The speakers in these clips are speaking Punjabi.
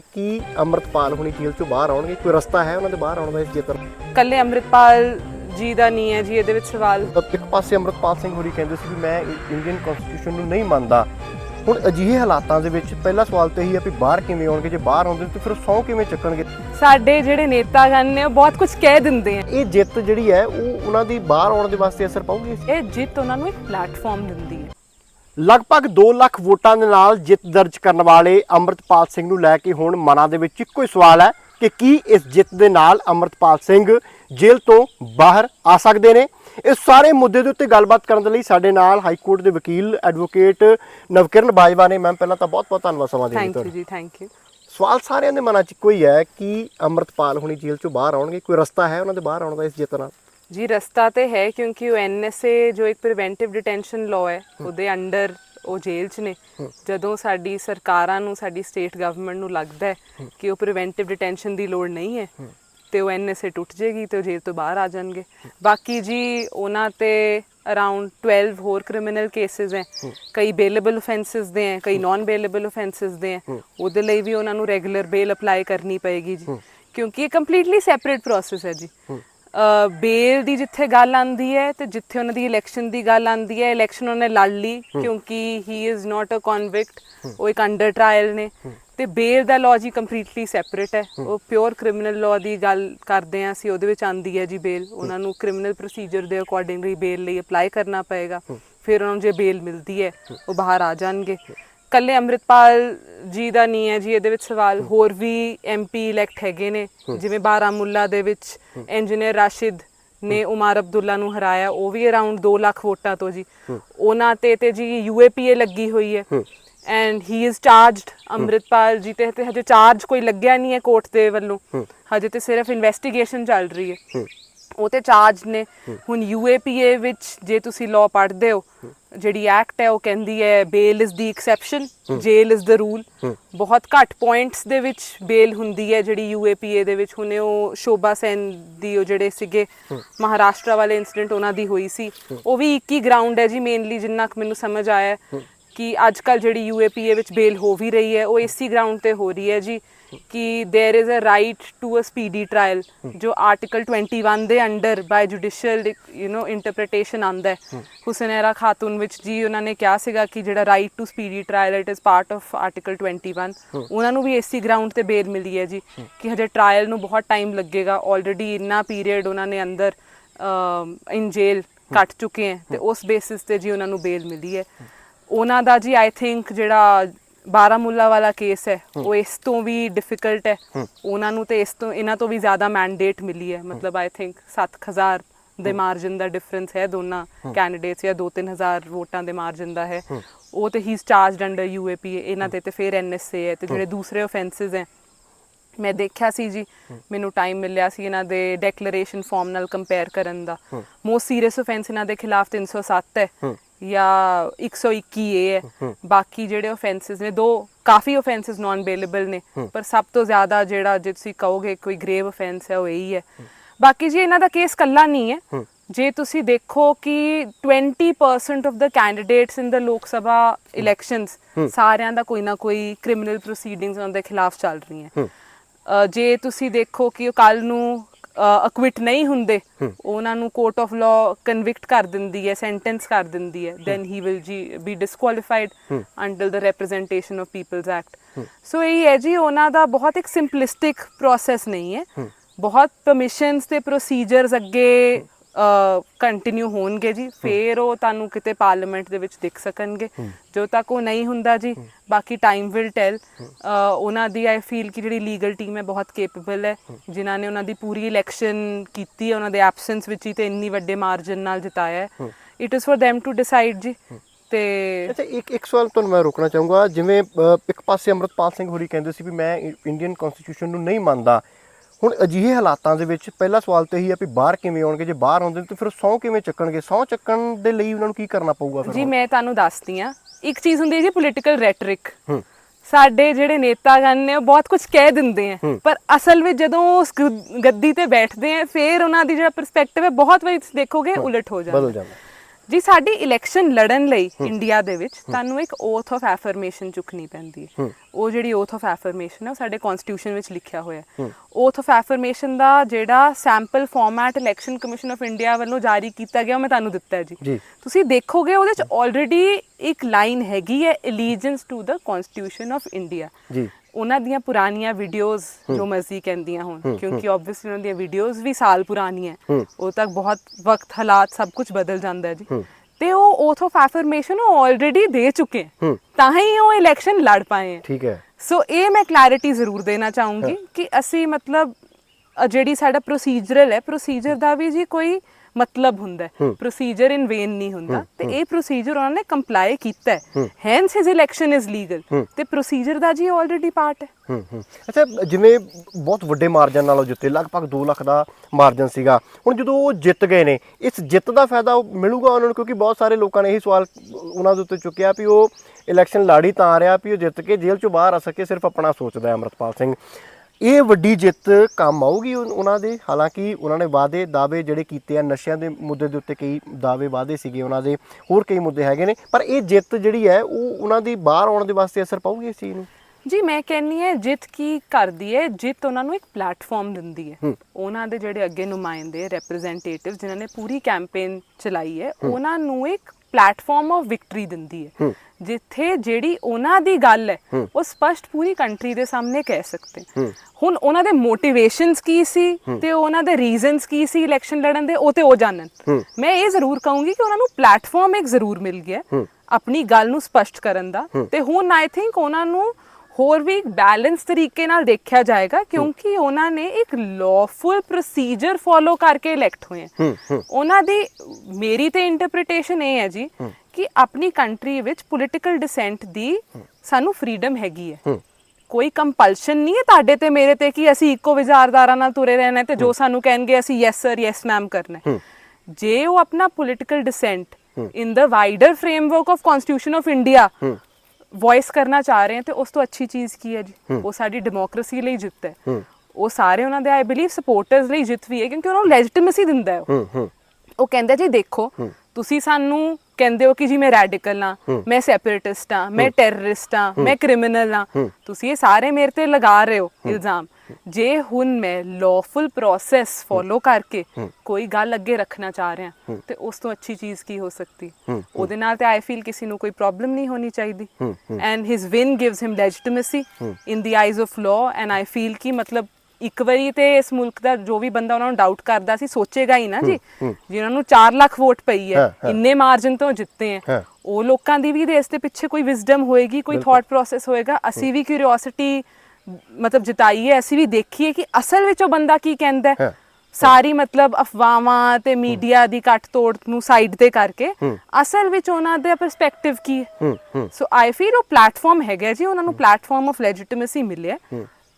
ਕਿ ਅੰਮ੍ਰਿਤਪਾਲ ਹੁਣੀ ਜੇਲ੍ਹ ਚੋਂ ਬਾਹਰ ਆਉਣਗੇ ਕੋਈ ਰਸਤਾ ਹੈ ਉਹਨਾਂ ਦੇ ਬਾਹਰ ਆਉਣ ਦਾ ਇਸ ਨਾਲ ਕੱਲੇ ਅੰਮ੍ਰਿਤਪਾਲ ਜੀ ਦਾ ਨਹੀਂ ਹੈ ਜੀ ਇਹਦੇ ਵਿੱਚ ਸਵਾਲ। ਤਾਂ ਇੱਕ ਪਾਸੇ ਅੰਮ੍ਰਿਤਪਾਲ ਸਿੰਘ ਹੋਰੀ ਕਹਿੰਦੇ ਸੀ ਵੀ ਮੈਂ ਇੰਡੀਅਨ ਕਨਸਟੀਟਿਊਸ਼ਨ ਨੂੰ ਨਹੀਂ ਮੰਨਦਾ। ਹੁਣ ਅਜਿਹੇ ਹਾਲਾਤਾਂ ਦੇ ਵਿੱਚ ਪਹਿਲਾ ਸਵਾਲ ਤਾਂ ਇਹੀ ਆ ਵੀ ਬਾਹਰ ਕਿਵੇਂ ਆਉਣਗੇ? ਜੇ ਬਾਹਰ ਆਉਂਦੇ ਤਾਂ ਫਿਰ ਸੌ ਕਿਵੇਂ ਚੱਕਣਗੇ? ਸਾਡੇ ਜਿਹੜੇ ਨੇਤਾਗਣ ਨੇ ਉਹ ਬਹੁਤ ਕੁਝ ਕਹਿ ਦਿੰਦੇ ਆ। ਇਹ ਜਿੱਤ ਜਿਹੜੀ ਹੈ ਉਹ ਉਹਨਾਂ ਦੀ ਬਾਹਰ ਆਉਣ ਦੇ ਵਾਸਤੇ ਅਸਰ ਪਾਊਗੀ? ਇਹ ਜਿੱਤ ਉਹਨਾਂ ਨੂੰ ਇੱਕ ਪਲੇਟਫਾਰਮ ਦਿੰਦੀ ਹੈ। ਲਗਭਗ 2 ਲੱਖ ਵੋਟਾਂ ਦੇ ਨਾਲ ਜਿੱਤ ਦਰਜ ਕਰਨ ਵਾਲੇ ਅੰਮ੍ਰਿਤਪਾਲ ਸਿੰਘ ਨੂੰ ਲੈ ਕੇ ਹੁਣ ਮਨਾਂ ਦੇ ਵਿੱਚ ਇੱਕੋ ਹੀ ਸਵਾਲ ਹੈ ਕਿ ਕੀ ਇਸ ਜਿੱਤ ਦੇ ਨਾਲ ਅੰਮ੍ਰਿਤਪਾਲ ਸਿੰਘ ਜੇਲ੍ਹ ਤੋਂ ਬਾਹਰ ਆ ਸਕਦੇ ਨੇ? ਇਸ ਸਾਰੇ ਮੁੱਦੇ ਦੇ ਉੱਤੇ ਗੱਲਬਾਤ ਕਰਨ ਦੇ ਲਈ ਸਾਡੇ ਨਾਲ ਹਾਈ ਕੋਰਟ ਦੇ ਵਕੀਲ ਐਡਵੋਕੇਟ ਨਵਕਿਰਨ ਬਾਜਵਾ ਨੇ। ਮੈਮ ਪਹਿਲਾਂ ਤਾਂ ਬਹੁਤ-ਬਹੁਤ ਧੰਨਵਾਦ ਸਮਾਂ ਦੇਣ ਲਈ thank you ji thank you ਸਵਾਲ ਸਾਰਿਆਂ ਦੇ ਮਨਾਂ 'ਚ ਇੱਕੋ ਹੀ ਹੈ ਕਿ ਅੰਮ੍ਰਿਤਪਾਲ ਹੁਣੀ ਜੇਲ੍ਹ ਚੋਂ ਬਾਹਰ ਆਉਣਗੇ ਕੋਈ ਰਸਤਾ ਹੈ ਉਹਨਾਂ ਦੇ ਬਾਹਰ ਆਉਣ ਦਾ ਇਸ ਜਿੱਤ ਨਾਲ? ਜੀ ਰਸਤਾ ਤੇ ਹੈ ਕਿਉਂਕਿ ਉਹ ਐਨਐਸਏ ਜੋ ਇੱਕ ਪ੍ਰੀਵੈਂਟਿਵ ਡਿਟੈਂਸ਼ਨ ਲਾਅ ਹੈ ਉਹਦੇ ਅੰਡਰ ਉਹ ਜੇਲ੍ਹ 'ਚ ਨੇ ਜਦੋਂ ਸਾਡੀ ਸਰਕਾਰਾਂ ਨੂੰ ਸਾਡੀ ਸਟੇਟ ਗਵਰਨਮੈਂਟ ਨੂੰ ਲੱਗਦਾ ਹੈ ਕਿ ਉਹ ਪ੍ਰੀਵੈਂਟਿਵ ਡਿਟੈਂਸ਼ਨ ਦੀ ਲੋੜ ਨਹੀਂ ਹੈ ਤੇ ਉਹ ਐਨਐਸਏ ਟੁੱਟ ਜੇਗੀ ਤੇ ਉਹ ਜੇਲ੍ਹ ਤੋਂ ਬਾਹਰ ਆ ਜਾਣਗੇ ਬਾਕੀ ਜੀ ਉਹਨਾਂ ਤੇ ਅਰਾਊਂਡ 12 ਹੋਰ ਕ੍ਰਿਮੀਨਲ ਕੇसेस ਹੈ ਕਈ ਬੇਲੇਬਲ ਆਫੈਂਸਸ ਦੇ ਹੈ ਕਈ ਨਾਨ ਬੇਲੇਬਲ ਆਫੈਂਸਸ ਦੇ ਹੈ ਉਹਦੇ ਲਈ ਵੀ ਉਹਨਾਂ ਨੂੰ ਰੈਗੂਲਰ ਬੇਲ ਅਪਲਾਈ ਕਰਨੀ ਪਏਗੀ ਜੀ ਕਿਉਂਕਿ ਇਹ ਕੰਪਲੀਟਲੀ ਸੈਪਰੇਟ ਪ੍ਰੋਸੈਸ ਹੈ ਜੀ ਬੇਲ ਦੀ ਜਿੱਥੇ ਗੱਲ ਆਂਦੀ ਹੈ ਤੇ ਜਿੱਥੇ ਉਹਨਾਂ ਦੀ ਇਲੈਕਸ਼ਨ ਦੀ ਗੱਲ ਆਂਦੀ ਹੈ ਇਲੈਕਸ਼ਨ ਉਹਨੇ ਲੜ ਲਈ ਕਿਉਂਕਿ ਹੀ ਇਜ਼ ਨਾਟ ਅ ਕਨਵਿਕਟ ਉਹ ਇੱਕ ਅੰਡਰ ਟ੍ਰਾਇਲ ਨੇ ਤੇ ਬੇਲ ਦਾ ਲਾਅ ਜੀ ਕੰਪਲੀਟਲੀ ਸੈਪਰੇਟ ਹੈ। ਉਹ ਪਿਓਰ ਕ੍ਰਿਮੀਨਲ ਲਾਅ ਦੀ ਗੱਲ ਕਰਦੇ ਆ ਅਸੀਂ ਉਹਦੇ ਵਿੱਚ ਆਂਦੀ ਹੈ ਜੀ ਬੇਲ। ਉਹਨਾਂ ਨੂੰ ਕ੍ਰਿਮੀਨਲ ਪ੍ਰੋਸੀਜਰ ਦੇ ਅਕੋਰਡਿੰਗਲੀ ਬੇਲ ਲਈ ਅਪਲਾਈ ਕਰਨਾ ਪਏਗਾ। ਫਿਰ ਉਹਨਾਂ ਨੂੰ ਜੇ ਬੇਲ ਮਿਲਦੀ ਹੈ ਉਹ ਬਾਹਰ ਆ ਜਾਣਗੇ। ਕੱਲੇ ਅੰਮ੍ਰਿਤਪਾਲ ਜੀ ਦਾ ਨਹੀਂ ਹੈ ਜੀ ਇਹਦੇ ਵਿੱਚ ਸਵਾਲ ਹੋਰ ਵੀ ਐਮਪੀ ਇਲੈਕਟ ਹੈਗੇ ਨੇ ਜਿਵੇਂ ਬਾਰਾਮੁੱਲਾ ਦੇ ਵਿੱਚ ਇੰਜੀਨੀਅਰ ਰਾਸ਼ਿਦ ਨੇ ਉਮਰ ਅਬਦੁੱਲਾ ਨੂੰ ਹਰਾਇਆ ਉਹ ਵੀ ਅਰਾਊਂਡ 2 ਲੱਖ ਵੋਟਾਂ ਤੋਂ ਜੀ। ਉਹਨਾਂ ਤੇ ਤੇ ਜੀ ਯੂਏਪੀਏ ਲੱਗੀ ਹੋਈ ਹੈ। And he is charged Amritpal ji ਤੇ ਹਜੇ ਚਾਰਜ ਕੋਈ ਲੱਗਿਆ ਨਹੀਂ ਹੈ ਕੋਰਟ ਦੇ ਵੱਲੋਂ। ਹਜੇ ਤੇ ਸਿਰਫ ਇਨਵੈਸਟੀਗੇਸ਼ਨ ਚੱਲ ਰਹੀ ਹੈ। ਉਹ ਤੇ ਚਾਰਜ ਨੇ। ਹੁਣ ਯੂਏਪੀਏ ਵਿੱਚ ਜੇ ਤੁਸੀਂ ਲਾਅ ਪੜ੍ਹਦੇ ਹੋ ਜਿਹੜੀ ਐਕਟ ਹੈ ਉਹ ਕਹਿੰਦੀ ਹੈ bail is the exception jail is the rule ਬਹੁਤ ਘੱਟ ਪੁਆਇੰਟਸ ਦੇ ਵਿੱਚ ਬੇਲ ਹੁੰਦੀ ਹੈ ਜਿਹੜੀ ਯੂਏਪੀਏ ਦੇ ਵਿੱਚ। ਹੁਣੇ ਉਹ ਸ਼ੋਭਾ ਸੈਨ ਦੀ ਉਹ ਜਿਹੜੇ ਸੀਗੇ ਮਹਾਰਾਸ਼ਟਰ ਵਾਲੇ ਇਨਸੀਡੈਂਟ ਉਹਨਾਂ ਦੀ ਹੋਈ ਸੀ। ਉਹ ਵੀ ਇੱਕ ਹੀ ਗਰਾਊਂਡ ਹੈ ਜੀ ਮੇਨਲੀ ਜਿੰਨਾ ਕੁ ਮੈਨੂੰ ਸਮਝ ਆਇਆ। ਕਿ ਅੱਜ ਕੱਲ ਜਿਹੜੀ ਯੂਏਪੀਏ ਵਿੱਚ ਬੇਲ ਹੋ ਵੀ ਰਹੀ ਹੈ ਉਹ ਇਸੇ ਗਰਾਊਂਡ ਤੇ ਹੋ ਰਹੀ ਹੈ ਜੀ ਕਿ there is a right to a speedy trial ਜੋ ਆਰਟੀਕਲ 21 ਦੇ under by judicial you know interpretation ਆਂਦਾ ਹੈ ਹੁਸਨੈਰਾ ਖਾਤੂਨ ਵਿੱਚ ਜੀ ਉਹਨਾਂ ਨੇ ਕਿਹਾ ਸੀਗਾ ਕਿ ਜਿਹੜਾ right to speedy trial it is part of article 21 ਉਹਨਾਂ ਨੂੰ ਵੀ ਇਸੇ ਗਰਾਊਂਡ ਤੇ ਬੇਲ ਮਿਲੀ ਹੈ ਜੀ ਕਿ ਹਜੇ ਟ੍ਰਾਇਲ ਨੂੰ ਬਹੁਤ ਟਾਈਮ ਲੱਗੇਗਾ ਆਲਰੇਡੀ ਇੰਨਾ ਪੀਰੀਅਡ ਉਹਨਾਂ ਨੇ ਅੰਦਰ ਇਨ ਜੇਲ ਕੱਟ ਚੁੱਕੇ ਹੈ ਤੇ ਉਸ ਬੇਸਿਸ ਤੇ ਜੀ ਉਹਨਾਂ ਨੂੰ ਬੇਲ ਮਿਲੀ ਹੈ ਉਹਨਾਂ ਦਾ ਜੀ ਆਈ ਥਿੰਕ ਜਿਹੜਾ ਬਾਰਾਮੁੱਲਾ ਵਾਲਾ ਕੇਸ ਹੈ ਉਹ ਇਸ ਤੋਂ ਵੀ ਡਿਫਿਕਲਟ ਹੈ। ਉਹਨਾਂ ਨੂੰ ਤੇ ਇਸ ਤੋਂ ਇਹਨਾਂ ਤੋਂ ਵੀ ਜ਼ਿਆਦਾ ਮੈਂਡੇਟ ਮਿਲੀ ਹੈ। ਮਤਲਬ ਆਈ ਥਿੰਕ 7000 ਦੇ ਮਾਰਜਨ ਦਾ ਡਿਫਰੈਂਸ ਹੈ ਦੋਨਾਂ ਕੈਂਡੀਡੇਟਸ ਜਾਂ 2-3000 ਵੋਟਾਂ ਦੇ ਮਾਰਜਨ ਦਾ ਹੈ। ਉਹ ਤੇ he is charged under UAPA ਇਹਨਾਂ ਤੇ ਤੇ ਫਿਰ ਐਨਐਸਏ ਹੈ ਤੇ ਜਿਹੜੇ ਦੂਸਰੇ ਆਫੈਂਸਸ ਹੈ। ਮੈਂ ਦੇਖਿਆ ਸੀ ਜੀ ਮੈਨੂੰ ਟਾਈਮ ਮਿਲਿਆ ਸੀ ਇਹਨਾਂ ਦੇ ਡੈਕਲੇਰੇਸ਼ਨ ਫਾਰਮ ਨਾਲ ਕੰਪੇਅਰ ਕਰਨ ਦਾ। ਮੋਸਟ ਸੀਰੀਅਸ ਆਫੈਂਸ ਇਹਨਾਂ ਦੇ ਖਿਲਾਫ 307 ਹੈ। ਜਾਂ 121 ਏ ਹੈ। ਬਾਕੀ ਜਿਹੜੇ ਆਫੈਂਸਸ ਨੇ ਦੋ ਕਾਫੀ ਆਫੈਂਸਸ ਨਾਨ ਬੇਲੇਬਲ ਨੇ ਪਰ ਸਭ ਤੋਂ ਜ਼ਿਆਦਾ ਜਿਹੜਾ ਜੇ ਤੁਸੀਂ ਕਹੋਗੇ ਕੋਈ ਗ੍ਰੇਵ ਆਫੈਂਸ ਹੈ ਉਹ ਇਹੀ ਹੈ। ਬਾਕੀ ਜੀ ਇਹਨਾਂ ਦਾ ਕੇਸ ਕੱਲਾ ਨਹੀਂ ਹੈ। ਜੇ ਤੁਸੀਂ ਦੇਖੋ ਕਿ 20% ਆਫ ਦਾ ਕੈਂਡੀਡੇਟਸ ਇਨ ਦਾ ਲੋਕ ਸਭਾ ਇਲੈਕਸ਼ਨਸ ਸਾਰਿਆਂ ਦਾ ਕੋਈ ਨਾ ਕੋਈ ਕ੍ਰਿਮੀਨਲ ਪ੍ਰੋਸੀਡਿੰਗਸ ਉਹਨਾਂ ਦੇ ਖਿਲਾਫ ਚੱਲ ਰਹੀਆਂ। ਜੇ ਤੁਸੀਂ ਦੇਖੋ ਕਿ ਕੱਲ ਨੂੰ ਅਕਵਿਟ ਨਹੀਂ ਹੁੰਦੇ ਉਹਨਾਂ ਨੂੰ ਕੋਰਟ ਆਫ ਲਾਅ ਕਨਵਿਕਟ ਕਰ ਦਿੰਦੀ ਹੈ ਸੈਂਟੈਂਸ ਕਰ ਦਿੰਦੀ ਹੈ ਦੈਨ ਹੀ ਵਿਲ ਜੀ be disqualified under the representation of people's act so ਇਹ ਹੈ ਜੀ ਉਹਨਾਂ ਦਾ ਬਹੁਤ ਇੱਕ ਸਿੰਪਲਿਸਟਿਕ ਪ੍ਰੋਸੈਸ ਨਹੀਂ ਹੈ। ਬਹੁਤ ਪਰਮਿਸ਼ਨਸ ਤੇ ਪ੍ਰੋਸੀਜਰਸ ਅੱਗੇ ਕੰਟੀਨਿਊ ਹੋਣਗੇ ਜੀ। ਫੇਰ ਉਹ ਤੁਹਾਨੂੰ ਕਿਤੇ ਪਾਰਲੀਮੈਂਟ ਦੇ ਵਿੱਚ ਦਿਖ ਸਕਣਗੇ। ਜੋ ਤੱਕ ਉਹ ਨਹੀਂ ਹੁੰਦਾ ਜੀ ਬਾਕੀ ਟਾਈਮ ਵਿਲ ਟੈਲ ਉਹਨਾਂ ਦੀ ਆਈ ਫੀਲ ਕਿ ਜਿਹੜੀ ਲੀਗਲ ਟੀਮ ਹੈ ਬਹੁਤ ਕੇਪੇਬਲ ਹੈ। ਜਿਨ੍ਹਾਂ ਨੇ ਉਹਨਾਂ ਦੀ ਪੂਰੀ ਇਲੈਕਸ਼ਨ ਕੀਤੀ ਹੈ ਉਹਨਾਂ ਦੇ ਐਬਸੈਂਸ ਵਿੱਚ ਹੀ ਤੇ ਇੰਨੀ ਵੱਡੇ ਮਾਰਜਨ ਨਾਲ ਜਿਤਾਇਆ ਹੈ। It is for them to decide ਜੀ। ਤੇ ਅੱਛਾ ਇੱਕ ਇੱਕ ਸਵਾਲ ਤੁਹਾਨੂੰ ਮੈਂ ਰੋਕਣਾ ਚਾਹੂੰਗਾ। ਜਿਵੇਂ ਇੱਕ ਪਾਸੇ ਅੰਮ੍ਰਿਤਪਾਲ ਸਿੰਘ ਹੋਰੀ ਕਹਿੰਦੇ ਸੀ ਵੀ ਮੈਂ ਇੰਡੀਅਨ ਕਨਸਟੀਟਿਊਸ਼ਨ ਨੂੰ ਨਹੀਂ ਮੰਨਦਾ। ਹੁਣ ਅਜਿਹੇ ਹਾਲਾਤਾਂ ਦੇ ਵਿੱਚ ਪਹਿਲਾ ਸਵਾਲ ਤਾਂ ਇਹੀ ਆ ਵੀ ਬਾਹਰ ਕਿਵੇਂ ਆਉਣਗੇ? ਜੇ ਬਾਹਰ ਆਉਂਦੇ ਨੇ ਤਾਂ ਫਿਰ ਸਹੁੰ ਕਿਵੇਂ ਚੱਕਣਗੇ? ਸਹੁੰ ਚੱਕਣ ਦੇ ਲਈ ਉਹਨਾਂ ਨੂੰ ਕੀ ਕਰਨਾ ਪਊਗਾ ਫਿਰ ਜੀ? ਮੈਂ ਤੁਹਾਨੂੰ ਦੱਸਦੀ ਆ ਇੱਕ ਚੀਜ਼ ਹੁੰਦੀ ਹੈ ਜੀ ਪੋਲੀਟੀਕਲ ਰੈਟਰਿਕ ਹੂੰ। ਸਾਡੇ ਜਿਹੜੇ ਨੇਤਾਗਣ ਨੇ ਉਹ ਬਹੁਤ ਕੁਝ ਕਹਿ ਦਿੰਦੇ ਆ। ਪਰ ਅਸਲ ਵਿੱਚ ਜਦੋਂ ਉਹ ਗੱਦੀ ਤੇ ਬੈਠਦੇ ਆ ਫਿਰ ਉਹਨਾਂ ਦੀ ਜਿਹੜਾ ਪਰਸਪੈਕਟਿਵ ਹੈ ਬਹੁਤ ਵਾਰੀ ਤੁਸੀਂ ਦੇਖੋਗੇ ਉਲਟ ਹੋ ਜਾਂਦਾ। ਬਦਲ ਜਾਂਦਾ। ਜੀ ਸਾਡੀ ਇਲੈਕਸ਼ਨ ਲੜਨ ਲਈ ਇੰਡੀਆ ਦੇ ਵਿੱਚ ਤੁਹਾਨੂੰ ਇੱਕ ਓਥ ਆਫ ਐਫਰਮੇਸ਼ਨ ਚੁੱਕਣੀ ਪੈਂਦੀ ਹੈ। ਉਹ ਜਿਹੜੀ ਓਥ ਆਫ ਐਫਰਮੇਸ਼ਨ ਹੈ ਉਹ ਸਾਡੇ ਕਨਸਟੀਟਿਊਸ਼ਨ ਵਿੱਚ ਲਿਖਿਆ ਹੋਇਆ ਹੈ। ਓਥ ਆਫ ਐਫਰਮੇਸ਼ਨ ਦਾ ਜਿਹੜਾ sample format election commission of India ਵੱਲੋਂ ਜਾਰੀ ਕੀਤਾ ਗਿਆ ਮੈਂ ਤੁਹਾਨੂੰ ਦਿੱਤਾ ਹੈ ਜੀ। ਤੁਸੀਂ ਦੇਖੋਗੇ ਉਹਦੇ ਚ ਆਲਰੇਡੀ ਇੱਕ ਲਾਈਨ ਹੈਗੀ ਹੈ allegiance to the constitution of India ਜੀ। ਉਹਨਾਂ ਦੀਆਂ ਪੁਰਾਣੀਆਂ ਵੀਡੀਓਜ਼ ਜੋ ਮਰਜ਼ੀ ਕਹਿੰਦੀਆਂ ਹੋਣ ਕਿਉਂਕਿ ਆਬਵੀਅਸਲੀ ਉਹਨਾਂ ਦੀਆਂ ਵੀਡੀਓਜ਼ ਵੀ ਸਾਲ ਪੁਰਾਣੀਆਂ। ਉਹ ਤੱਕ ਬਹੁਤ ਵਕਤ ਹਾਲਾਤ ਸਭ ਕੁਝ ਬਦਲ ਜਾਂਦਾ ਹੈ। ਜੀ ਤੇ ਉਹ ਓਥ ਆਫ ਐਫਰਮੇਸ਼ਨ ਉਹ ਆਲਰੇਡੀ ਦੇ ਚੁੱਕੇ ਤਾਂ ਹੀ ਉਹ ਇਲੈਕਸ਼ਨ ਲੜ ਪਾਏ ਹੈ। ਠੀਕ ਹੈ। ਸੋ ਇਹ ਮੈਂ ਕਲੈਰਿਟੀ ਜ਼ਰੂਰ ਦੇਣਾ ਚਾਹੂੰਗੀ ਕਿ ਅਸੀਂ ਮਤਲਬ ਜਿਹੜੀ ਸਾਡਾ ਪ੍ਰੋਸੀਜਰਲ ਹੈ ਪ੍ਰੋਸੀਜਰ ਦਾ ਵੀ ਜੀ ਕੋਈ ਮਤਲਬ ਹੁੰਦਾ ਪ੍ਰੋਸੀਜਰ ਇਨ ਵੇਨ ਨਹੀਂ ਹੁੰਦਾ। ਤੇ ਇਹ ਪ੍ਰੋਸੀਜਰ ਉਹਨਾਂ ਨੇ ਕੰਪਲਾਈ ਕੀਤਾ ਹੈ। Hence his election is legal ਤੇ ਪ੍ਰੋਸੀਜਰ ਦਾ ਜੀ ਆਲਰੇਡੀ ਪਾਰਟ ਹੈ। ਹੂੰ ਹੂੰ। ਅੱਛਾ ਜਿਵੇਂ ਬਹੁਤ ਵੱਡੇ ਮਾਰਜਨ ਨਾਲ ਉਹ ਜਿੱਤੇ ਲਗਭਗ 2 ਲੱਖ ਦਾ ਮਾਰਜਨ ਸੀਗਾ। ਹੁਣ ਜਦੋਂ ਉਹ ਜਿੱਤ ਗਏ ਨੇ ਇਸ ਜਿੱਤ ਦਾ ਫਾਇਦਾ ਮਿਲੂਗਾ ਉਹਨਾਂ ਨੂੰ? ਕਿਉਂਕਿ ਬਹੁਤ ਸਾਰੇ ਲੋਕਾਂ ਨੇ ਇਹੀ ਸਵਾਲ ਉਹਨਾਂ ਦੇ ਉੱਤੇ ਚੁੱਕਿਆ ਵੀ ਉਹ ਇਲੈਕਸ਼ਨ ਲਾੜੀ ਤਾਂ ਰਿਹਾ ਵੀ ਉਹ ਜਿੱਤ ਕੇ ਜੇਲ੍ਹ ਚੋਂ ਬਾਹਰ ਆ ਸਕੇ ਸਿਰਫ ਆਪਣਾ ਸੋਚਦਾ ਹੈ ਅਮਰਤਪਾਲ ਸਿੰਘ। ਇਹ ਵੱਡੀ ਜਿੱਤ ਕੰਮ ਆਊਗੀ ਉਨ- ਉਹਨਾਂ ਦੇ। ਹਾਲਾਂਕਿ ਉਹਨਾਂ ਨੇ ਵਾਅਦੇ, ਦਾਅਵੇ ਜਿਹੜੇ ਕੀਤੇ ਆ ਨਸ਼ਿਆਂ ਦੇ ਮੁੱਦੇ ਦੇ ਉੱਤੇ ਕਈ ਦਾਅਵੇ ਵਾਅਦੇ ਸੀਗੇ ਉਹਨਾਂ ਦੇ। ਹੋਰ ਕਈ ਮੁੱਦੇ ਹੈਗੇ ਨੇ। ਪਰ ਇਹ ਜਿੱਤ ਜਿਹੜੀ ਹੈ, ਉਹ ਉਹਨਾਂ ਦੀ ਬਾਹਰ ਆਉਣ ਦੇ ਵਾਸਤੇ ਅਸਰ ਪਾਊਗੀ ਇਸ ਚੀਜ਼ ਨੂੰ? ਜੀ ਮੈਂ ਕਹਿੰਨੀ ਹੈ ਜਿੱਤ ਕੀ ਕਰਦੀ ਹੈ? ਜਿੱਤ ਉਹਨਾਂ ਨੂੰ ਇੱਕ ਪਲੇਟਫਾਰਮ ਦਿੰਦੀ ਹੈ। ਉਹਨਾਂ ਦੇ ਜਿਹੜੇ ਅੱਗੇ ਨੁਮਾਇੰਦੇ ਰਿਪਰੈਜ਼ੈਂਟੇਟਿਵ ਜਿਨ੍ਹਾਂ ਨੇ ਪੂਰੀ ਕੈਂਪੇਨ ਚਲਾਈ ਹੈ ਉਹਨਾਂ ਨੂੰ ਇੱਕ ਪਲੇਟਫਾਰਮ ਆਫ ਵਿਕਟਰੀ ਦਿੰਦੀ ਹੈ। ਜਿੱਥੇ ਜਿਹੜੀ ਉਹਨਾਂ ਦੀ ਗੱਲ ਹੈ ਉਹ ਸਪਸ਼ਟ ਪੂਰੀ ਕੰਟਰੀ ਦੇ ਸਾਹਮਣੇ ਕਹਿ ਸਕਦੇ। ਹੁਣ ਉਹਨਾਂ ਦੇ ਮੋਟੀਵੇਸ਼ਨਸ ਕੀ ਸੀ ਤੇ ਉਹਨਾਂ ਦੇ ਰੀਜ਼ਨਸ ਕੀ ਸੀ ਇਲੈਕਸ਼ਨ ਲੜਨ ਦੇ ਉਹ ਤੇ ਉਹ ਜਾਣਨ। ਮੈਂ ਇਹ ਜ਼ਰੂਰ ਕਹੂੰਗੀ ਕਿ ਉਹਨਾਂ ਨੂੰ ਪਲੇਟਫਾਰਮ ਇੱਕ ਜ਼ਰੂਰ ਮਿਲ ਗਿਆ ਆਪਣੀ ਗੱਲ ਨੂੰ ਸਪਸ਼ਟ ਕਰਨ ਦਾ। ਤੇ ਹੁਣ ਆਈ ਥਿੰਕ ਉਹਨਾਂ ਨੂੰ ਹੋਰ ਵੀ ਬੈਲੈਂਸ ਤਰੀਕੇ ਨਾਲ ਦੇਖਿਆ ਜਾਏਗਾ ਕਿਉਂਕਿ ਉਹਨਾਂ ਨੇ ਇੱਕ ਲਾਫੁਲ ਪ੍ਰੋਸੀਜਰ ਫੋਲੋ ਕਰਕੇ ਇਲੈਕਟ ਹੋਏ ਉਹਨਾਂ ਦੀ ਮੇਰੀ ਤੇ ਇੰਟਰਪ੍ਰੀਟੇਸ਼ਨ ਇਹ ਹੈ ਜੀ ਕਿ ਆਪਣੀ ਕੰਟਰੀ ਵਿੱਚ ਪੋਲਿਟੀਕਲ ਡਿਸੈਂਟ ਦੀ ਸਾਨੂੰ ਫਰੀडम ਹੈਗੀ ਹੈ। ਕੋਈ ਕੰਪਲਸ਼ਨ ਨਹੀਂ ਹੈ ਤੁਹਾਡੇ ਤੇ ਮੇਰੇ ਤੇ ਕਿ ਅਸੀਂ ਇੱਕੋ ਵਿਚਾਰਧਾਰਾ ਨਾਲ ਤੁਰੇ ਰਹਿਣਾ ਹੈ ਤੇ ਜੋ ਸਾਨੂੰ ਕਹਿਣਗੇ ਅਸੀਂ ਯੈਸ ਸਰ ਯੈਸ ਮੈਮ ਕਰਨਾ ਜੇ ਉਹ ਆਪਣਾ political dissent in the wider framework of constitution of India voice ਕਰਨਾ ਚਾਹ ਰਹੇ ਹਾਂ ਤੇ ਉਸ ਤੋਂ ਅੱਛੀ ਚੀਜ਼ ਕੀ ਹੈ ਜੀ? ਉਹ ਸਾਡੀ ਡੈਮੋਕ੍ਰੇਸੀ ਲਈ ਜਿੱਤ ਹੈ। ਉਹ ਸਾਰੇ ਉਹਨਾਂ ਦੇ ਆਈ ਬਲੀਵ ਸਪੋਰਟਰਸ ਲਈ ਜਿੱਤ ਵੀ ਹੈ ਕਿਉਂਕਿ ਉਹਨਾਂ ਨੂੰ ਲੈਜੀਟਿਮੇਸੀ ਦਿੰਦਾ ਹੈ ਉਹ। ਉਹ ਕਹਿੰਦਾ ਜੀ ਦੇਖੋ ਤੁਸੀਂ ਸਾਨੂੰ ਕਹਿੰਦੇ ਹੋ ਕਿ ਜੀ ਮੈਂ ਰੈਡੀਕਲ ਆ ਮੈਂ ਸੈਪਰੇਟਿਸਟ ਆ ਮੈਂ ਟੈਰਰਿਸਟ ਆ ਮੈਂ ਕ੍ਰਿਮੀਨਲ ਆ ਤੁਸੀਂ ਇਹ ਸਾਰੇ ਮੇਰੇ ਤੇ ਲਗਾ ਰਹੇ ਹੋ ਇਲਜ਼ਾਮ। ਜੇ ਹੁਣ ਮੈਂ ਲਾਫੁਲ ਪ੍ਰੋਸੈਸ ਫੋਲੋ ਕਰਕੇ ਕੋਈ ਗੱਲ ਅੱਗੇ ਰੱਖਣਾ ਚਾਹ ਰਿਹਾ ਤੇ ਉਸ ਤੋਂ ਅੱਛੀ ਚੀਜ਼ ਕੀ ਹੋ ਸਕਦੀ? ਉਹਦੇ ਨਾਲ ਤੇ ਆਈ ਫੀਲ ਕਿਸੇ ਨੂੰ ਕੋਈ ਪ੍ਰੋਬਲਮ ਨਹੀਂ ਹੋਣੀ ਚਾਹੀਦੀ। And his win gives him legitimacy in the eyes of law and I feel ਕਿ ਮਤਲਬ ਇੱਕ ਵਾਰੀ ਤੇ ਇਸ ਮੁਲਕ ਦਾ ਜੋ ਵੀ ਬੰਦਾ ਉਹਨਾਂ ਨੂੰ ਡਾਊਟ ਕਰਦਾ ਸੀ ਸੋਚੇਗਾ ਹੀ ਨਾ ਜੀ। ਜਿਨ੍ਹਾਂ ਨੂੰ 4 ਲੱਖ ਵੋਟ ਪਈ ਹਾਂ, ਹੈ ਹਾਂ। ਇੰਨੇ ਮਾਰਜਨ ਤੋਂ ਜਿੱਤੇ ਹਾਂ। ਹੈ। ਉਹ ਲੋਕਾਂ ਦੀ ਵੀ ਦੇ ਇਸ ਦੇ ਪਿੱਛੇ ਕੋਈ ਵਿਜ਼ਡਮ ਹੋਏਗੀ ਕੋਈ ਥਾਟ ਪ੍ਰੋਸੈਸ ਹੋਏਗਾ। ਅਸੀਂ ਵੀ ਕਿਉਰਿਓਸਿਟੀ ਮਤਲਬ ਜਿਤਾਈਏ ਅਸੀਂ ਵੀ ਦੇਖੀਏ ਕਿ ਅਸਲ ਵਿੱਚ ਉਹ ਬੰਦਾ ਕੀ ਕਹਿੰਦਾ ਹਾਂ। ਹੈ। ਸਾਰੀ ਮਤਲਬ ਅਫਵਾਹਾਂ ਤੇ ਮੀਡੀਆ ਦੀ ਕੱਟ ਤੋੜ ਨੂੰ ਸਾਈਡ ਤੇ ਕਰਕੇ ਅਸਲ ਵਿੱਚ ਉਹਨਾਂ ਦਾ ਪਰਸਪੈਕਟਿਵ ਕੀ ਹੈ? ਸੋ ਆਈ ਫੀਲ ਉਹ ਪਲੇਟਫਾਰਮ ਹੈਗਾ ਜੀ। ਉਹਨਾਂ ਨੂੰ ਪਲੇਟਫਾਰਮ ਆਫ ਲੈਜਿਟਿਮੇਸੀ ਮਿਲਿਆ।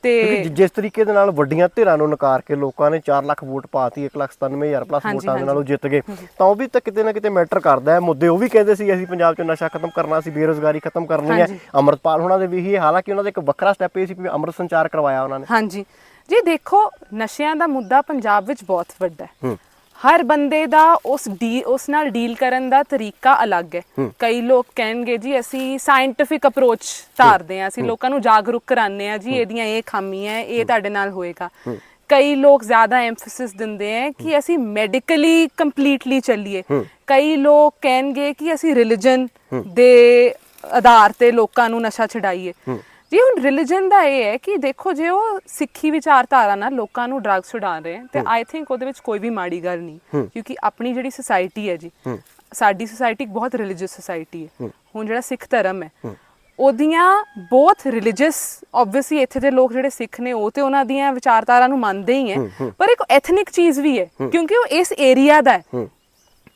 ਤੇ ਜਿਸ ਤਰੀਕੇ ਦੇ ਨਾਲ ਵੱਡੀਆਂ ਧਿਰਾਂ ਨੂੰ ਨਕਾਰ ਕੇ ਲੋਕਾਂ ਨੇ 4 ਲੱਖ ਵੋਟ ਪਾਤੀ 1,97,000 ਪਲੱਸ ਵੋਟਾਂ ਦੇ। ਨਾਲ ਉਹ ਜਿੱਤ ਗਏ। ਤਾਂ ਉਹ ਵੀ ਤਾਂ ਕਿਤੇ ਨਾ ਕਿਤੇ ਮੈਟਰ ਕਰਦਾ ਹੈ। ਮੁੱਦੇ ਉਹ ਵੀ ਕਹਿੰਦੇ ਸੀ ਅਸੀਂ ਪੰਜਾਬ 'ਚ ਨਸ਼ਾ ਖਤਮ ਕਰਨਾ ਸੀ ਬੇਰੋਜ਼ਗਾਰੀ ਖਤਮ ਕਰਨੀ ਹੈ। ਅਮਰਤਪਾਲ ਹੋਣਾ ਦੇ ਵੀ ਇਹ ਹਾਲਾਂਕਿ ਉਹਨਾਂ ਦਾ ਇੱਕ ਵੱਖਰਾ ਸਟੈਪ ਇਹ ਸੀ ਵੀ ਅੰਮ੍ਰਿਤ ਸੰਚਾਰ ਕਰਵਾਇਆ ਉਹਨਾਂ ਨੇ। ਹਾਂਜੀ। ਜੀ ਦੇਖੋ ਨਸ਼ਿਆਂ ਦਾ ਮੁੱਦਾ ਪੰਜਾਬ ਵਿੱਚ ਬਹੁਤ ਵੱਡਾ ਹੈ। ਹਰ ਬੰਦੇ ਦਾ ਉਸ ਡੀ ਉਸ ਨਾਲ ਡੀਲ ਕਰਨ ਦਾ ਤਰੀਕਾ ਅਲੱਗ ਹੈ। ਕਈ ਲੋਕ ਕਹਿਣਗੇ ਜੀ ਅਸੀਂ ਸਾਇੰਟਿਫਿਕ ਅਪਰੋਚ ਧਾਰਦੇ ਹਾਂ ਅਸੀਂ ਲੋਕਾਂ ਨੂੰ ਜਾਗਰੂਕ ਕਰਾਉਂਦੇ ਹਾਂ ਜੀ ਇਹਦੀਆਂ ਇਹ ਖਾਮੀਆਂ ਇਹ ਤੁਹਾਡੇ ਨਾਲ ਹੋਏਗਾ। ਕਈ ਲੋਕ ਜ਼ਿਆਦਾ ਐਮਫੈਸਿਸ ਦਿੰਦੇ ਹੈ ਕਿ ਅਸੀਂ ਮੈਡੀਕਲੀ ਕੰਪਲੀਟਲੀ ਚੱਲੀਏ। ਕਈ ਲੋਕ ਕਹਿਣਗੇ ਕਿ ਅਸੀਂ ਰਿਲੀਜਨ ਦੇ ਆਧਾਰ ਤੇ ਲੋਕਾਂ ਨੂੰ ਨਸ਼ਾ ਛਡਾਈਏ। ਜੀ ਹੁਣ ਰਿਲੀਜਨ ਦਾ ਇਹ ਹੈ ਕਿ ਦੇਖੋ ਜੇ ਉਹ ਸਿੱਖੀ ਵਿਚਾਰਧਾਰਾ ਨਾਲ ਲੋਕਾਂ ਨੂੰ ਡਰੱਗਸ ਛੁਡਾ ਰਹੇ ਤੇ ਆਈ ਥਿੰਕ ਉਹਦੇ ਵਿੱਚ ਕੋਈ ਵੀ ਮਾੜੀ ਗੱਲ ਨਹੀਂ ਕਿਉਂਕਿ ਆਪਣੀ ਜਿਹੜੀ ਸੋਸਾਇਟੀ ਹੈ ਜੀ ਸਾਡੀ ਸੋਸਾਇਟੀ ਬਹੁਤ ਰਿਲੀਜੀਅਸ ਸੋਸਾਇਟੀ ਹੈ। ਹੁਣ ਜਿਹੜਾ ਸਿੱਖ ਧਰਮ ਹੈ ਉਹਦੀਆਂ ਬਹੁਤ ਰਿਲੀਜੀਅਸ ਆਬਵੀਅਸਲੀ ਇੱਥੇ ਦੇ ਲੋਕ ਜਿਹੜੇ ਸਿੱਖ ਨੇ ਉਹ ਤੇ ਉਹਨਾਂ ਦੀਆਂ ਵਿਚਾਰਧਾਰਾ ਨੂੰ ਮੰਨਦੇ ਹੀ ਹੈ ਪਰ ਇੱਕ ਐਥਨਿਕ ਚੀਜ਼ ਵੀ ਹੈ ਕਿਉਂਕਿ ਉਹ ਇਸ ਏਰੀਆ ਦਾ ਹੈ।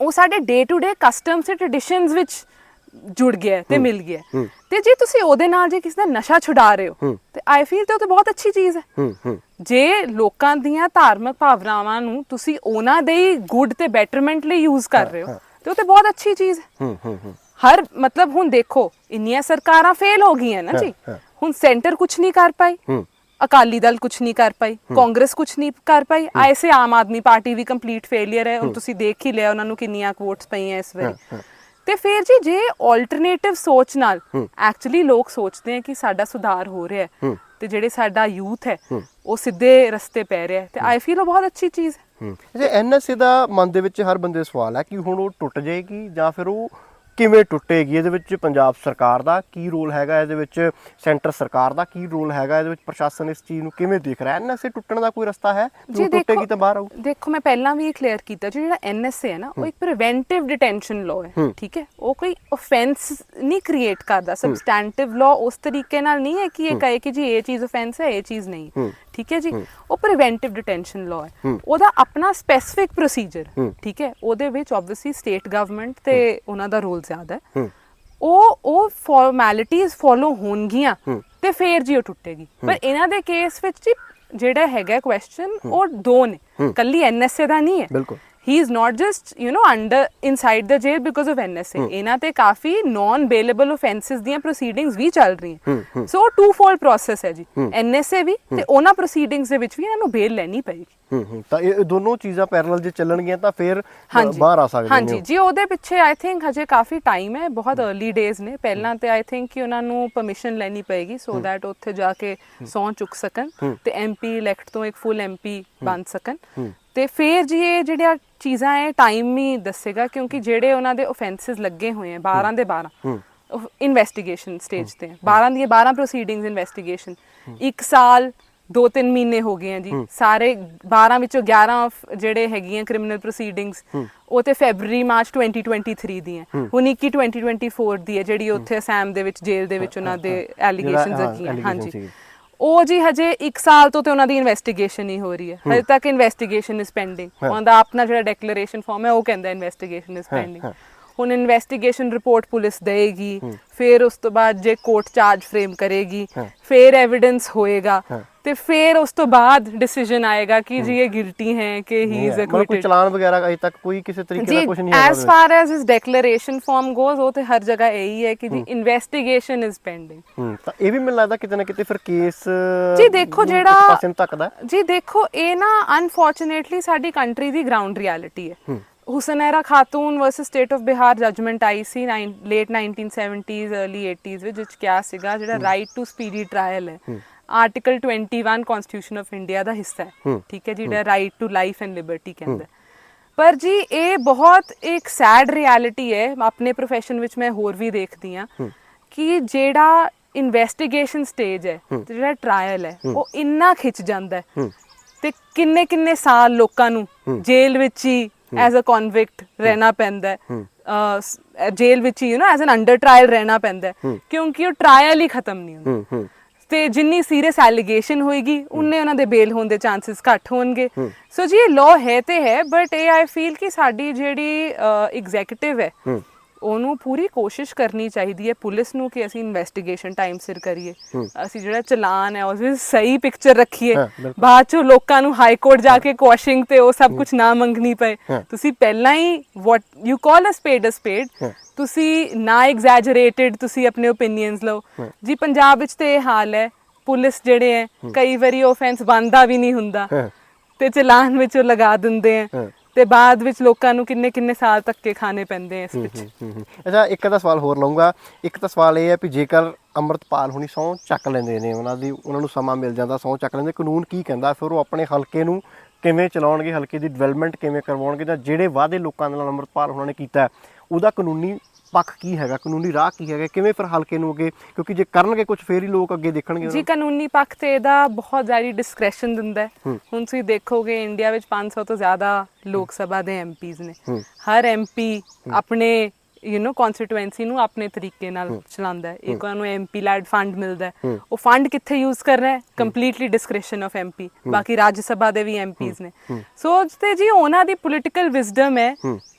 ਉਹ ਸਾਡੇ ਡੇ ਟੂ ਡੇ ਕਸਟਮਸ ਤੇ ਟ੍ਰੈਡੀਸ਼ਨਸ ਵਿੱਚ ਜੁੜ ਗਿਆ ਹੈ। ਤੇ ਮਿਲ ਗਿਆ। ਹੈ। ਤੇ ਜੇ ਤੁਸੀਂ ਉਹਦੇ ਨਾਲ ਜੇ ਕਿਸੇ ਦਾ ਨਸ਼ਾ ਛੁਡਾ ਰਹੇ ਹੋ ਤੇ ਆਈ ਫੀਲ ਤੇ ਉਹ ਤਾਂ ਬਹੁਤ ਅੱਛੀ ਚੀਜ਼ ਹੈ। ਹੂੰ ਹੂੰ। ਜੇ ਲੋਕਾਂ ਦੀਆਂ ਧਾਰਮਿਕ ਭਾਵਨਾਵਾਂ ਨੂੰ ਤੁਸੀਂ ਉਹਨਾਂ ਦੇ ਹੀ ਗੁੱਡ ਤੇ ਬੈਟਰਮੈਂਟ ਲਈ ਯੂਜ਼ ਕਰ ਰਹੇ ਹੋ ਤੇ ਉਹ ਤੇ ਬਹੁਤ ਅੱਛੀ ਚੀਜ਼ ਹੈ। ਹੂੰ ਹੂੰ ਹੂੰ। ਹਰ ਮਤਲਬ ਹੁਣ ਦੇਖੋ ਇੰਨੀਆਂ ਸਰਕਾਰਾਂ ਫੇਲ ਹੋ ਗਈਆਂ ਨਾ ਜੀ। ਹਾਂ। ਹੁਣ ਸੈਂਟਰ ਕੁਝ ਨਹੀਂ ਕਰ ਪਾਈ। ਹੂੰ। ਅਕਾਲੀ ਦਲ ਕੁਝ ਨਹੀਂ ਕਰ ਪਾਈ। ਕਾਂਗਰਸ ਕੁਝ ਨਹੀਂ ਕਰ ਪਾਈ। ਐਸੇ ਆਮ ਆਦਮੀ ਪਾਰਟੀ ਵੀ ਕੰਪਲੀਟ ਫੇਲਿਅਰ ਹੈ। ਹੁਣ ਤੁਸੀਂ ਦੇਖ ਹੀ ਲਿਆ ਉਹਨਾਂ ਨੂੰ ਕਿੰਨੀਆਂ ਵੋਟਸ ਪਈਆਂ ਇਸ ਵਾਰੀ ਤੇ ਫਿਰ ਜੀ ਜੇ ਆਲਟਰਨੇਟਿਵ ਸੋਚ ਨਾਲ ਐਕਚੁਅਲੀ ਲੋਕ ਸੋਚਦੇ ਆ ਕਿ ਸਾਡਾ ਸੁਧਾਰ ਹੋ ਰਿਹਾ ਹੈ ਤੇ ਜਿਹੜੇ ਸਾਡਾ ਯੂਥ ਹੈ ਉਹ ਸਿੱਧੇ ਰਸਤੇ ਪੈ ਰਿਹਾ ਤੇ ਆਈ ਫੀਲ ਉਹ ਬਹੁਤ ਅੱਛੀ ਚੀਜ਼ ਹੈ। ਜੇ ਐਨਐਸਏ ਦਾ ਮਨ ਦੇ ਵਿੱਚ ਹਰ ਬੰਦੇ ਸਵਾਲ ਹੈ ਕਿ ਹੁਣ ਉਹ ਟੁੱਟ ਜਾਏਗੀ ਜਾਂ ਫਿਰ ਉਹ ਕਿਵੇਂ ਟੁੱਟੇਗੀ? ਇਹਦੇ ਵਿੱਚ ਪੰਜਾਬ ਸਰਕਾਰ ਦਾ ਕੀ ਰੋਲ ਹੈਗਾ? ਇਹਦੇ ਵਿੱਚ ਸੈਂਟਰ ਸਰਕਾਰ ਦਾ ਕੀ ਰੋਲ ਹੈਗਾ? ਇਹਦੇ ਵਿੱਚ ਪ੍ਰਸ਼ਾਸਨ ਇਸ ਚੀਜ਼ ਨੂੰ ਕਿਵੇਂ ਦੇਖ ਰਿਹਾ? ਐਨਐਸਏ ਟੁੱਟਣ ਦਾ ਕੋਈ ਰਸਤਾ ਹੈ? ਜੋ ਟੁੱਟੇਗੀ ਤਾਂ ਬਾਹਰ ਆਊ। ਦੇਖੋ ਮੈਂ ਪਹਿਲਾਂ ਵੀ ਇਹ ਕਲੀਅਰ ਕੀਤਾ ਜਿਹੜਾ ਐਨਐਸਏ ਹੈ ਨਾ ਉਹ ਇੱਕ ਪ੍ਰੀਵੈਂਟਿਵ ਡਿਟੈਂਸ਼ਨ ਲਾਅ ਹੈ ਠੀਕ ਹੈ? ਉਹ ਕੋਈ ਆਫੈਂਸ ਨਹੀਂ ਕ੍ਰੀਏਟ ਕਰਦਾ। ਸਬਸਟੈਂਟਿਵ ਲਾਅ ਉਸ ਤਰੀਕੇ ਨਾਲ ਨਹੀਂ ਹੈ ਕਿ ਇਹ ਕਹੇ ਕਿ ਜੀ ਇਹ ਚੀਜ਼ ਆਫੈਂਸ ਹੈ ਇਹ ਚੀਜ਼ ਨਹੀਂ। ਠੀਕ ਹੈ ਜੀ? ਉਹ ਪ੍ਰੀਵੈਂਟਿਵ ਡਿਟੈਂਸ਼ਨ ਲਾਅ ਹੈ। ਉਹਦਾ ਆਪਣਾ ਸਪੈਸਿਫਿਕ ਪ੍ਰੋਸੀਜਰ ਠੀਕ ਹੈ? ਉਹਦੇ ਵਿੱਚ ਆਬਵੀਅਸਲੀ ਸਟੇਟ ਗਵਰਨਮੈਂਟ ਤੇ ਉਹਨਾਂ ਦਾ ਰੋਲ ਜ਼ਿਆਦਾ ਹੈ। ਉਹ ਉਹ ਫਾਰਮੈਲਿਟੀਆਂ ਫੋਲੋ ਹੋਣਗੀਆਂ ਤੇ ਫੇਰ ਜੀ ਉਹ ਟੁੱਟੇਗੀ। ਪਰ ਇਹਨਾਂ ਦੇ ਕੇਸ ਵਿੱਚ ਜੀ ਜਿਹੜਾ ਹੈਗਾ ਕੁਐਸਚਨ ਉਹ ਦੋ ਨੇ। ਕੱਲੀ ਐਨਐਸਏ ਦਾ ਨਹੀਂ ਹੈ। ਬਿਲਕੁਲ। He is not just you know under inside the jail because of NSA ਇਹਨਾਂ ਤੇ ਕਾਫੀ ਨਾਨ ਬੇਲੇਬਲ ਆਫੈਂਸਸ ਦੀਆਂ ਪ੍ਰੋਸੀਡਿੰਗਸ ਵੀ ਚੱਲ ਰਹੀਆਂ ਸੋ ਟੂ ਫੋਲਡ ਪ੍ਰੋਸੈਸ ਹੈ ਜੀ ਐਨਐਸਏ ਵੀ ਤੇ ਉਹਨਾਂ ਪ੍ਰੋਸੀਡਿੰਗਸ ਦੇ ਵਿੱਚ ਵੀ ਇਹਨਾਂ ਨੂੰ ਬੇਲ ਲੈਣੀ ਪਏਗੀ ਹੂੰ ਹੂੰ। ਤਾਂ ਇਹ ਦੋਨੋਂ ਚੀਜ਼ਾਂ ਪੈਰਲਲ ਜੇ ਚੱਲਣਗੀਆਂ ਤਾਂ ਫਿਰ ਹਾਂਜੀ। ਬਾਹਰ ਆ ਸਕਦੇ ਹਾਂਜੀ। ਨੇ ਜੀ ਉਹਦੇ ਪਿੱਛੇ ਆਈ ਥਿੰਕ ਹਜੇ ਕਾਫੀ ਟਾਈਮ ਹੈ ਬਹੁਤ अर्ਲੀ ਡੇਜ਼ ਨੇ। ਪਹਿਲਾਂ ਤੇ ਆਈ ਥਿੰਕ ਕਿ ਉਹਨਾਂ ਨੂੰ ਪਰਮਿਸ਼ਨ ਲੈਣੀ ਪਏਗੀ ਸੋ ਦੈਟ ਉੱਥੇ ਜਾ ਕੇ ਸੌਂ ਚੁੱਕ ਸਕਣ ਤੇ ਐਮਪੀ ਇਲੈਕਟ ਤੋਂ ਇੱਕ ਫੁੱਲ ਐਮਪੀ ਬਣ ਸਕਣ। ਤੇ ਫਿਰ ਜੀ ਇਹ ਜਿਹੜੀਆਂ ਚੀਜ਼ਾਂ ਹੈ ਟਾਈਮ ਹੀ ਦੱਸੇਗਾ ਕਿਉਂਕਿ ਜਿਹੜੇ ਉਹਨਾਂ ਦੇ ਆਫੈਂਸਸ ਲੱਗੇ ਹੋਏ ਆ 12 ਦੇ 12 ਇਨਵੈਸਟੀਗੇਸ਼ਨ ਸਟੇਜ ਤੇ ਹੈ। 12 ਦੀਆਂ 12 ਪ੍ਰੋਸੀਡਿੰਗਸ ਇਨਵੈਸਟੀਗੇਸ਼ਨ ਇੱਕ ਸਾਲ ਦੋ ਤਿੰਨ ਮਹੀਨੇ ਹੋ ਗਏ ਆ ਜੀ। ਸਾਰੇ 12 ਵਿੱਚੋਂ 11 of ਜਿਹੜੇ ਹੈਗੀਆਂ ਕ੍ਰਿਮੀਨਲ ਪ੍ਰੋਸੀਡਿੰਗਸ ਉਹ ਤੇ ਫੈਬਰੂਰੀ ਮਾਰਚ 2023 ਦੀਆਂ ਹੁਣ 21 2024 ਦੀ ਹੈ ਜਿਹੜੀ ਉੱਥੇ ਅਸਾਮ ਦੇ ਵਿੱਚ ਜੇਲ੍ਹ ਦੇ ਵਿੱਚ ਉਹਨਾਂ ਦੇ ਐਲੀਗੇਸ਼ਨਸ ਹਾਂ, allegation ਹਾਂਜੀ। ਉਹ ਜੀ ਹਜੇ 1 ਸਾਲ ਤੋਂ ਤੇ ਉਹਨਾਂ ਦੀ ਇਨਵੈਸਟੀਗੇਸ਼ਨ ਹੀ ਹੋ ਰਹੀ ਹੈ ਹਜੇ ਤੱਕ ਇਨਵੈਸਟੀਗੇਸ਼ਨ ਇਜ਼ ਪੈਂਡਿੰਗ ਉਹਨਾਂ ਦਾ ਆਪਣਾ ਜਿਹੜਾ ਡੈਕਲੇਰੇਸ਼ਨ ਫਾਰਮ ਹੈ ਉਹ ਕਹਿੰਦਾ ਇਨਵੈਸਟੀਗੇਸ਼ਨ ਇਜ਼ ਪੈਂਡਿੰਗ ਹੁਣ ਇਨਵੈਸਟੀਗੇਸ਼ਨ ਰਿਪੋਰਟ ਪੁਲਿਸ ਦੇਗੀ ਫਿਰ ਉਸ ਤੋਂ ਬਾਅਦ ਜੇ ਕੋਰਟ ਚਾਰਜ ਫਰੇਮ ਕਰੇਗੀ ਫਿਰ ਐਵੀਡੈਂਸ ਹੋਏਗਾ ਤੇ ਫਿਰ ਉਸ ਤੋਂ ਬਾਅਦ ਡਿਸੀਜਨ ਆਏਗਾ ਕਿ ਜੀ ਇਹ ਗਿਲਟੀ ਹੈ ਕਿ ਹੀ ਇਜ਼ ਮਤਲਬ ਕੋਈ ਚਲਾਨ ਵਗੈਰਾ ਅਜੇ ਤੱਕ ਕੋਈ ਕਿਸੇ ਤਰੀਕੇ ਦਾ ਕੁਝ ਨਹੀਂ ਹੈਗਾ as far as this declaration form goes ਉਹ ਤੇ ਹਰ ਜਗ੍ਹਾ ਇਹੀ ਹੈ ਕਿ ਜੀ ਇਨਵੈਸਟੀਗੇਸ਼ਨ ਇਜ਼ ਪੈਂਡਿੰਗ ਹੂੰ ਤਾਂ ਇਹ ਵੀ ਮੈਨੂੰ ਲੱਗਦਾ ਕਿਤੇ ਨਾ ਕਿਤੇ ਫਿਰ ਕੇਸ ਜੀ ਦੇਖੋ ਜਿਹੜਾ- ਪਾਸੇ ਹੈ। ਜੀ ਦੇਖੋ ਇਹ ਨਾ ਅਨਫੋਰਚੂਨੇਟਲੀ ਸਾਡੀ ਕੰਟਰੀ ਦੀ ਗਰਾਊਂਡ ਰਿਐਲਿਟੀ ਹੈ। Hussainara Khatoon versus state of Bihar judgment I C late 1970s early 80s ਵਿੱਚ ਵਿੱਚ ਕਿਹਾ ਸੀਗਾ ਜਿਹੜਾ ਰਾਈਟ ਟੂ ਸਪੀਡੀ ਟ੍ਰਾਇਲ ਹੈ। ਆਰਟੀਕਲ 21 ਕਨਸਟੀਟਿਊਸ਼ਨ ਆਫ ਇੰਡੀਆ ਦਾ ਹਿੱਸਾ ਹੈ। ਠੀਕ ਹੈ ਜਿਹੜਾ right to life and liberty ਕਹਿੰਦਾ। ਪਰ ਜੀ ਇਹ ਬਹੁਤ ਇੱਕ ਸੈਡ ਰਿਐਲਿਟੀ ਹੈ। ਆਪਣੇ profession ਵਿੱਚ ਮੈਂ ਹੋਰ ਵੀ ਦੇਖਦੀ ਆ ਕਿ ਜਿਹੜਾ ਇਨਵੈਸਟੀਗੇਸ਼ਨ ਸਟੇਜ ਹੈ ਜਿਹੜਾ ਟ੍ਰਾਇਲ ਹੈ ਉਹ ਇੰਨਾ ਖਿੱਚ ਜਾਂਦਾ ਹੈ ਤੇ ਕਿੰਨੇ ਕਿੰਨੇ ਸਾਲ ਲੋਕਾਂ ਨੂੰ ਜੇਲ੍ਹ ਵਿੱਚ ਹੀ ਐਜ਼ ਅ ਕਨਵਿਕਟ ਰਹਿਣਾ ਪੈਂਦਾ ਹੈ। ਜੇਲ੍ਹ ਵਿੱਚ ਹੀ you know as an under trial ਰਹਿਣਾ ਪੈਂਦਾ ਹੈ। ਕਿਉਂਕਿ ਉਹ ਟ੍ਰਾਇਲ ਹੀ ਖਤਮ ਨਹੀਂ ਹੁੰਦਾ। ਤੇ ਜਿੰਨੀ ਸੀਰੀਅਸ ਐਲੀਗੇਸ਼ਨ ਹੋਏਗੀ ਉਨੇ ਉਹਨਾਂ ਦੇ ਬੇਲ ਹੋਣ ਦੇ ਚਾਂਸਸ ਘੱਟ ਹੋਣਗੇ। ਸੋ ਜੀ ਇਹ ਲਾਅ ਹੈ ਤੇ ਹੈ ਬਟ ਇਹ ਆਈ ਫੀਲ ਕਿ ਸਾਡੀ ਜਿਹੜੀ ਐਗਜ਼ੀਕਿਊਟਿਵ ਹੈ। ਉਹਨੂੰ ਪੂਰੀ ਕੋਸ਼ਿਸ਼ ਕਰਨੀ ਚਾਹੀਦੀ ਹੈ ਪੁਲਿਸ ਨੂੰ ਕਿ ਅਸੀਂ ਇਨਵੈਸਟੀਗੇਸ਼ਨ ਟਾਈਮ ਸਿਰ ਕਰੀਏ। ਅਸੀਂ ਜਿਹੜਾ ਚਲਾਨ ਹੈ ਉਸ ਵਿੱਚ ਸਹੀ ਪਿਕਚਰ ਰੱਖੀਏ। ਬਾਅਦ ਚੋਂ ਲੋਕਾਂ ਨੂੰ ਹਾਈ ਕੋਰਟ ਜਾ ਕੇ ਕੁਐਸ਼ਿੰਗ ਤੇ ਉਹ ਸਭ ਕੁਝ ਨਾ ਮੰਗਣੀ ਪਏ। ਤੁਸੀਂ ਪਹਿਲਾਂ ਹੀ ਵਾਟ ਯੂ ਕਾਲ ਅ ਸਪੇਡ ਅ ਸਪੇਡ ਤੁਸੀਂ ਨਾ ਐਗਜ਼ੈਜਰੇਟਿਡ ਤੁਸੀਂ ਆਪਣੇ ਓਪੀਨੀਅਨਸ ਲਓ। ਜੀ ਪੰਜਾਬ ਵਿੱਚ ਤੇ ਇਹ ਹਾਲ ਹੈ ਪੁਲਿਸ ਜਿਹੜੇ ਹੈ ਕਈ ਵਾਰੀ ਆਫੈਂਸ ਬੰਦਾ ਵੀ ਨਹੀਂ ਹੁੰਦਾ। ਤੇ ਚਲਾਨ ਵਿੱਚ ਉਹ ਲਗਾ ਦਿੰਦੇ। ਆ ਤੇ ਬਾਅਦ ਵਿੱਚ ਲੋਕਾਂ ਨੂੰ ਕਿੰਨੇ ਕਿੰਨੇ ਸਾਲ ਧੱਕੇ ਖਾਣੇ ਪੈਂਦੇ ਆ ਇਸ ਵਿੱਚ। ਅੱਛਾ ਇੱਕ ਦਾ ਸਵਾਲ ਹੋਰ ਲਵਾਂਗਾ ਇੱਕ ਤਾਂ ਸਵਾਲ ਇਹ ਹੈ ਵੀ ਜੇਕਰ ਅੰਮ੍ਰਿਤਪਾਲ ਹੁਣੀ ਸਹੁੰ ਚੱਕ ਲੈਂਦੇ ਨੇ ਉਹਨਾਂ ਦੀ ਉਹਨਾਂ ਨੂੰ ਸਮਾਂ ਮਿਲ ਜਾਂਦਾ ਸਹੁੰ ਚੱਕ ਲੈਂਦੇ ਕਾਨੂੰਨ ਕੀ ਕਹਿੰਦਾ? ਫਿਰ ਉਹ ਆਪਣੇ ਹਲਕੇ ਨੂੰ ਕਿਵੇਂ ਚਲਾਉਣਗੇ? ਹਲਕੇ ਦੀ ਡਿਵੈਲਪਮੈਂਟ ਕਿਵੇਂ ਕਰਵਾਉਣਗੇ? ਜਾਂ ਜਿਹੜੇ ਵਾਅਦੇ ਲੋਕਾਂ ਨਾਲ ਅੰਮ੍ਰਿਤਪਾਲ ਉਹਨਾਂ ਨੇ ਕੀਤਾ ਉਹਦਾ ਕਾਨੂੰਨੀ ਪੱਖ ਕੀ ਹੈਗਾ ਕਾਨੂੰਨੀ ਰਾਹ ਕੀ ਹੈਗਾ ਕਿਵੇਂ ਫਿਰ ਹਲਕੇ ਨੂੰ ਅੱਗੇ ਕਿਉਂਕਿ ਜੇ ਕਰਨਗੇ ਕੁਝ ਫੇਰ ਹੀ ਲੋਕ ਅੱਗੇ ਦੇਖਣਗੇ ਜੀ ਕਾਨੂੰਨੀ ਪੱਖ ਤੇ ਇਹਦਾ ਬਹੁਤ ਜ਼ਿਆਦਾ ਡਿਸਕ੍ਰੈਸ਼ਨ ਦਿੰਦਾ ਹੈ। ਹੁਣ ਤੁਸੀਂ ਦੇਖੋਗੇ ਇੰਡੀਆ ਵਿੱਚ 500 ਤੋਂ ਜ਼ਿਆਦਾ ਲੋਕ ਸਭਾ ਦੇ ਐਮਪੀਜ਼ ਨੇ। ਹਰ ਐਮਪੀ ਆਪਣੇ ਯੂ نو ਕਨਸਟੀਟੂਐਂਸੀ ਨੂੰ ਆਪਣੇ ਤਰੀਕੇ ਨਾਲ ਚਲਾਉਂਦਾ ਹੈ। ਇੱਕ ਉਹਨਾਂ ਐਮਪੀ ਲੈਡ ਫੰਡ ਮਿਲਦਾ ਹੈ। ਉਹ ਫੰਡ ਕਿੱਥੇ ਯੂਜ਼ ਕਰਨਾ ਹੈ? ਕੰਪਲੀਟਲੀ ਡਿਸਕ੍ਰਿਸ਼ਨ ਆਫ ਐਮਪੀ ਬਾਕੀ ਰਾਜ ਸਭਾ ਦੇ ਵੀ ਐਮਪੀਜ਼ ਨੇ। ਸੋ ਤੇ ਜੀ ਉਹਨਾਂ ਦੀ ਪੋਲਿਟੀਕਲ ਵਿਜ਼ਡਮ ਹੈ।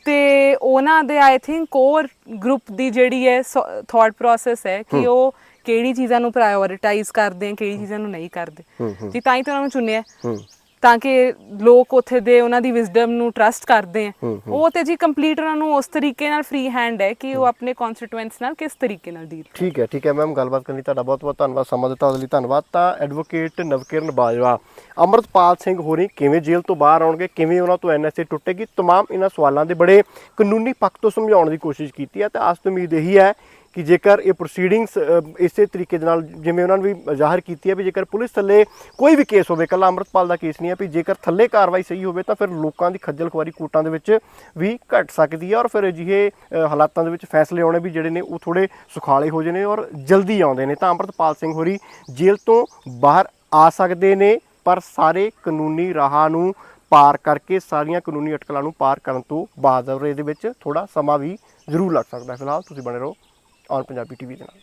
ਤੇ ਉਹਨਾਂ ਦੇ ਆਈ ਥਿੰਕ ਕੋਰ ਗਰੁੱਪ ਦੀ ਜਿਹੜੀ ਹੈ ਥਾਟ ਪ੍ਰੋਸੈਸ ਹੈ ਕਿ ਉਹ ਕਿਹੜੀ ਚੀਜ਼ਾਂ ਨੂੰ ਪ੍ਰਾਇੋਰਟਾਈਜ਼ ਕਰਦੇ ਆ ਕਿਹੜੀ ਚੀਜ਼ਾਂ ਨੂੰ ਨਹੀਂ ਕਰਦੇ। ਜੀ ਤਾਂ ਹੀ ਤਾਂ ਉਹਨਾਂ ਨੂੰ ਚੁਣਿਆ ਹੈ। ਤਾਂ ਕਿ ਲੋਕ ਉੱਥੇ ਦੇ ਉਹਨਾਂ ਦੀ ਵਿਜ਼ਡਮ ਨੂੰ ਟਰਸਟ ਕਰਦੇ ਆ ਉਹ ਤੇ ਜੀ ਕੰਪਲੀਟ ਉਹਨਾਂ ਨੂੰ ਉਸ ਤਰੀਕੇ ਨਾਲ ਫ੍ਰੀ ਹੈਂਡ ਹੈ ਕਿ ਉਹ ਆਪਣੇ ਕਨਸਟੀਟੂਐਂਟਸ ਨਾਲ ਕਿਸ ਤਰੀਕੇ ਨਾਲ ਡੀਲ ਠੀਕ ਹੈ ਠੀਕ ਹੈ ਮੈਮ ਗੱਲਬਾਤ ਕਰਨ ਲਈ ਤੁਹਾਡਾ ਬਹੁਤ ਬਹੁਤ ਧੰਨਵਾਦ ਸਮਾਂ ਦਿੱਤਾ ਉਹਦੇ ਲਈ ਧੰਨਵਾਦ ਤਾਂ ਐਡਵੋਕੇਟ ਨਵਕਿਰਨ ਬਾਜਵਾ ਅਮਰਤਪਾਲ ਸਿੰਘ ਹੋਰੀ ਕਿਵੇਂ ਜੇਲ੍ਹ ਤੋਂ ਬਾਹਰ ਆਉਣਗੇ ਕਿਵੇਂ ਉਹਨਾਂ ਤੋਂ ਐਨਐਸਏ ਟੁੱਟੇਗੀ तमाम ਇਹਨਾਂ ਸਵਾਲਾਂ ਦੇ ਬੜੇ ਕਾਨੂੰਨੀ ਪੱਖ ਤੋਂ ਸਮਝਾਉਣ ਦੀ ਕੋਸ਼ਿਸ਼ ਕੀਤੀ ਹੈ ਤੇ ਆਸ ਤੋਂ ਉਮੀਦ ਇਹੀ ਹੈ ਕਿ ਜੇਕਰ ਇਹ ਪ੍ਰੋਸੀਡਿੰਗਸ ਇਸੇ ਤਰੀਕੇ ਦੇ ਨਾਲ ਜਿਵੇਂ ਉਹਨਾਂ ਨੇ ਵੀ ਜ਼ਾਹਰ ਕੀਤੀ ਹੈ ਵੀ ਜੇਕਰ ਪੁਲਿਸ ਥੱਲੇ ਕੋਈ ਵੀ ਕੇਸ ਹੋਵੇ ਕੱਲਾ ਅਮਰਤਪਾਲ ਦਾ ਕੇਸ ਨਹੀਂ ਹੈ, ਵੀ ਜੇਕਰ ਥੱਲੇ ਕਾਰਵਾਈ ਸਹੀ ਹੋਵੇ ਤਾਂ ਫਿਰ ਲੋਕਾਂ ਦੀ ਖੱਜਲ ਖੁਆਰੀ ਕੋਰਟਾਂ ਦੇ ਵਿੱਚ ਵੀ ਘਟ ਸਕਦੀ ਹੈ ਔਰ ਫਿਰ ਅਜਿਹੇ ਹਾਲਾਤਾਂ ਦੇ ਵਿੱਚ ਫੈਸਲੇ ਆਉਣੇ ਵੀ ਜਿਹੜੇ ਨੇ ਉਹ ਥੋੜੇ ਸੁਖਾਲੇ ਹੋ ਜਾਣੇ ਔਰ ਜਲਦੀ ਆਉਂਦੇ ਨੇ। ਤਾਂ ਅਮਰਤਪਾਲ ਸਿੰਘ ਹੋਰੀ ਜੇਲ੍ਹ ਤੋਂ ਬਾਹਰ ਆ ਸਕਦੇ ਨੇ, ਪਰ ਸਾਰੇ ਕਾਨੂੰਨੀ ਰਾਹਾਂ ਨੂੰ ਪਾਰ ਕਰਕੇ, ਸਾਰੀਆਂ ਕਾਨੂੰਨੀ ਅਟਕਲਾਂ ਨੂੰ ਪਾਰ ਕਰਨ ਤੋਂ ਬਾਅਦ ਔਰ ਇਹਦੇ ਵਿੱਚ ਥੋੜਾ ਸਮਾਂ ਵੀ ਜ਼ਰੂਰ ਲੱਗ ਸਕਦਾ ਫਿਲਹਾਲ ਤੁਸੀਂ ਬਣੇ ਰਹੋ ਔਨ ਪੰਜਾਬੀ ਟੀਵੀ ਦੇ ਨਾਲ।